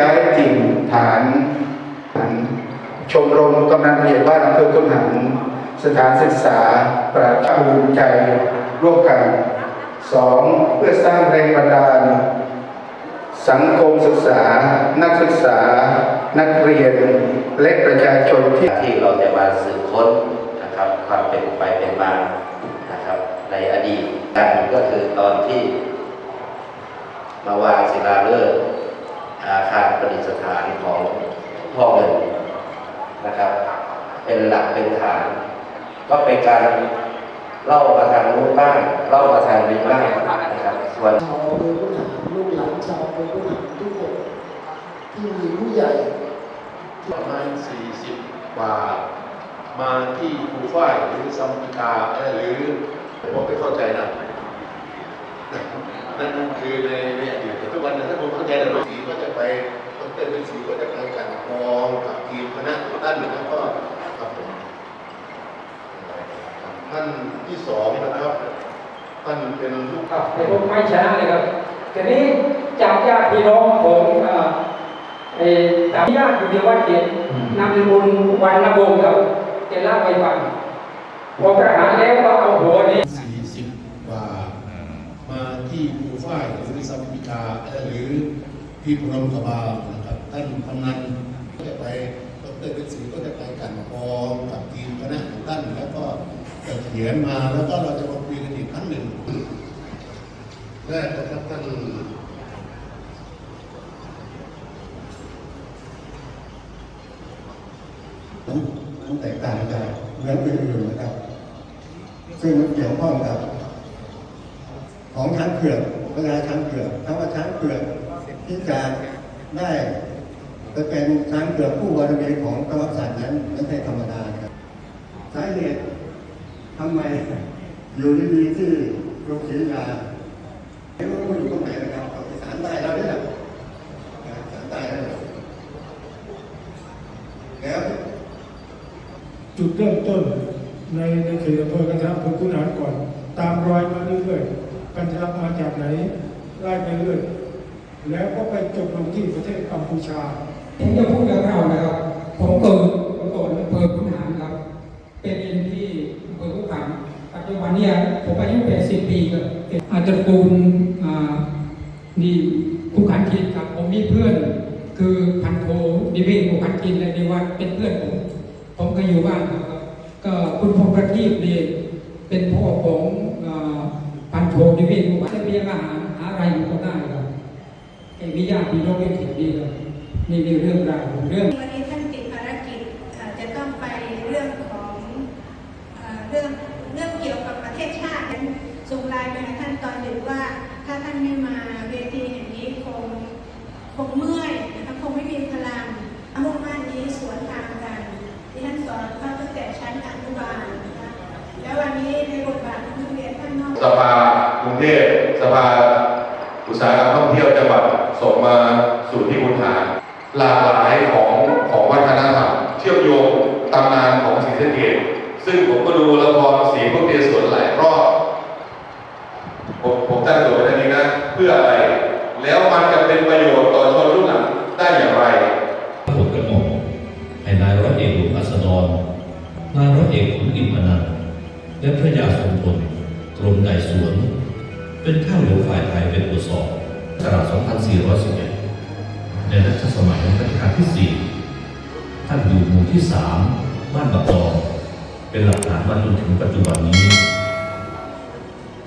ที่ย้ายถิ่นฐานชมรมกำนันผู้ใหญ่บ้านอำเภอคุนหารสถานศึกษาประชาภูมิใจร่วมกันสองเพื่อสร้างแรงบันดาล สังคมศึกษา นักศึกษา นักเรียน และประชาชนที่ที่เราจะมาสืบค้นนะครับความเป็นไปเป็นมานะครับ ในอดีตนั่นก็คือตอนที่มาวางศิลาฤกษ์ อาคารประดิษฐานของพ่อเงินนะครับ เป็นหลักเป็นฐาน ก็เป็นการเล่ามาทางนู้นบ้างเล่ามาทางนี้บ้างนะครับส่วนชาวอำเภอพุทธาลูกหลานชาวอำเภอพุทธาทุกคนที่มีผู้ใหญ่ประมาณ 40 กว่า มาที่ครูฝ้ายหรือซัมปิกาหรือผมไม่เข้าใจนะนั่นคือในในอดีตทุกวันนี้ถ้าผมเข้าใจแล้วสีก็จะ ไปดรเป็นสีก็จะไปกันกองกับทีมคณะท่านแล้วก็ครับผมท่านที่สองนะครับท่านเป็นลูกครับแต่ผมไม่ชนะเลยครับทีนี้จากญาติพี่น้องผมเอ่อเอ่อตามญาติอยู่ที่วัดเกศนามสกุลวันนวงศ์ครับจะเล่าให้ฟังพอประหารแล้วก็เอาหัวนี้40กว่ามาที่ครูฝ้ายหรือซัมปิกาเอ่อหรือ พี่พรมกบาลนะครับท่านกำนันก็จะไปดรเป็นศรีก็จะไปกันกองกับทีมคณะของท่านแล้วก็จะเขียนมาแล้วก็เราจะมาคุยกันอีกครั้งหนึ่งแรกนะครับท่านมันแตกต่างจากเรื่องอื่นๆนะครับ ซึ่งมันเกี่ยวข้องกับ ของช้างเผือกเวลาช้างเผือกคำว่าช้างเผือก ที่จะได้ไปเป็นช้างเผือกผู้บารมีของพระวักษัตริย์นั้นไม่ใช่ธรรมดาครับสาเหตุทำไมอยู่ดีๆที่โรงศรียาไม่รู้ว่าอยู่ตรงไหนนะครับเอาอีสานใต้เราเนี่ยแหละอีสานใต้เราเนี่ยแล้ว จุดเริ่มต้นในในเขตอำเภอกันทะอำเภอคุนหารก่อน ตามรอยมาเรื่อยๆกันทะมาจากไหนไล่ไปเรื่อย แล้วก็ไปจบลงที่ประเทศกัมพูชา ผมจะพูดกับเรานะครับ ผมเกิดผมเกิดอำเภอขุนหารครับ เป็นเอ็นที่อำเภอขุนหารปัจจุบันเนี่ยผมอายุ80ปีครับเป็นอาตระกูลนี่ผู้ขันกินครับ ผมมีเพื่อน คือพันโทดิเวศผู้ขันกินในวัดเป็นเพื่อนผม ผมก็อยู่บ้านครับ ก็คุณพงษ์ประทีปนี่เป็นพ่อของพันโทดิเวศผู้ขันจะเรียนอาหารหาอะไรก็ได้ครับ ไอ้วิญญาณพี่น้องเป็นเขียนดีครับนี่คือเรื่องราวของเรื่องวันนี้ท่านติดภารกิจอ่าจะต้องไปเรื่องของอ่าเรื่องเรื่องเกี่ยวกับประเทศชาตินั้นส่งไลน์ไปหาท่านตอนดึกว่าถ้าท่านไม่มาเวทีแห่งนี้คงคงเมื่อยนะคะคงไม่มีพลังมุ่งมั่นนี้สวนทางกันที่ท่านสอนเขาตั้งแต่ชั้นอนุบาลนะคะแล้ววันนี้ในบทบาทของนักเรียนท่านนอกสภากรุงเทพสภาอุตสาหกรรมท่องเที่ยวจังหวัด ส่งมาสู่ที่คุณหาหลากหลายของของวัฒนธรรมเชื่อมโยงตำนานของศรีสะเกษซึ่งผมก็ดูละครสีพวกเทสวนหลายรอบผมผมตั้งโจทย์ไว้ท่านี้นะเพื่ออะไร แล้วมันจะเป็นประโยชน์ต่อชนรุ่นหลังได้อย่างไรผลกระหม่อมให้นายร้อยเอกหลวงอัสดรนายร้อยเอกขุนอิมพนันและพระยาทรงพลกรมไต่สวน เป็นข้าหลวงฝ่ายไทยเป็นตรวจสอบ ตลาช2411 ในรัชสมัยรัชกาลที่ 4 ท่านอยู่หมู่ที่ 3 บ้านบะกอง เป็นหลักฐานมาจนถึงปัจจุบันนี้